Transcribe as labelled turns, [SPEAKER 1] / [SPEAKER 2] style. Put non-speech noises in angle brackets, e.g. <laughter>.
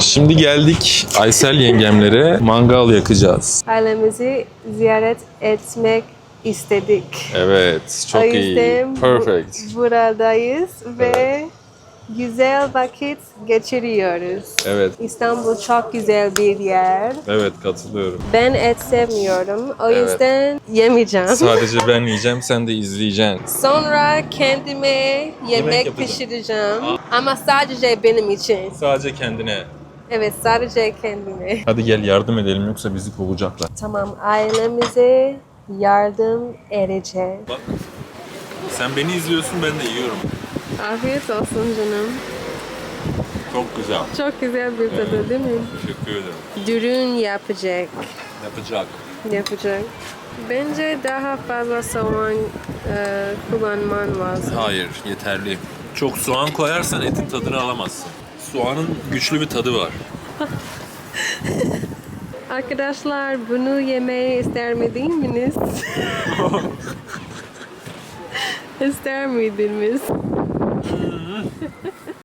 [SPEAKER 1] Şimdi geldik Aysel yengemlere mangal yakacağız.
[SPEAKER 2] Ailemizi ziyaret etmek istedik.
[SPEAKER 1] Evet, çok
[SPEAKER 2] o
[SPEAKER 1] iyi.
[SPEAKER 2] yüzden bu-
[SPEAKER 1] Perfect.
[SPEAKER 2] buradayız ve güzel vakit geçiriyoruz.
[SPEAKER 1] Evet,
[SPEAKER 2] İstanbul çok güzel bir yer.
[SPEAKER 1] evet katılıyorum.
[SPEAKER 2] Ben et sevmiyorum. O
[SPEAKER 1] Evet.
[SPEAKER 2] yüzden yemeyeceğim.
[SPEAKER 1] Sadece ben <laughs> yiyeceğim, sen de izleyeceksin.
[SPEAKER 2] Sonra kendime yemek,
[SPEAKER 1] yapacağım.
[SPEAKER 2] pişireceğim. Ama sadece benim için.
[SPEAKER 1] Sadece kendine.
[SPEAKER 2] Evet sadece kendime.
[SPEAKER 1] Hadi gel yardım edelim yoksa bizi kovacaklar.
[SPEAKER 2] Tamam ailemize yardım edeceğiz.
[SPEAKER 1] Bak. Sen beni izliyorsun, ben de yiyorum.
[SPEAKER 2] Afiyet olsun canım.
[SPEAKER 1] Çok güzel.
[SPEAKER 2] Çok güzel bir tadı değil mi?
[SPEAKER 1] Teşekkür ederim.
[SPEAKER 2] Dürüm yapacak.
[SPEAKER 1] Yapacak.
[SPEAKER 2] Yapacak. Bence daha fazla soğan e, kullanman lazım.
[SPEAKER 1] Hayır, yeterli. Çok soğan koyarsan etin tadını alamazsın. Soğanın güçlü bir tadı var.
[SPEAKER 2] Arkadaşlar bunu yemeyi ister miydiniz? <laughs> ister miydiniz?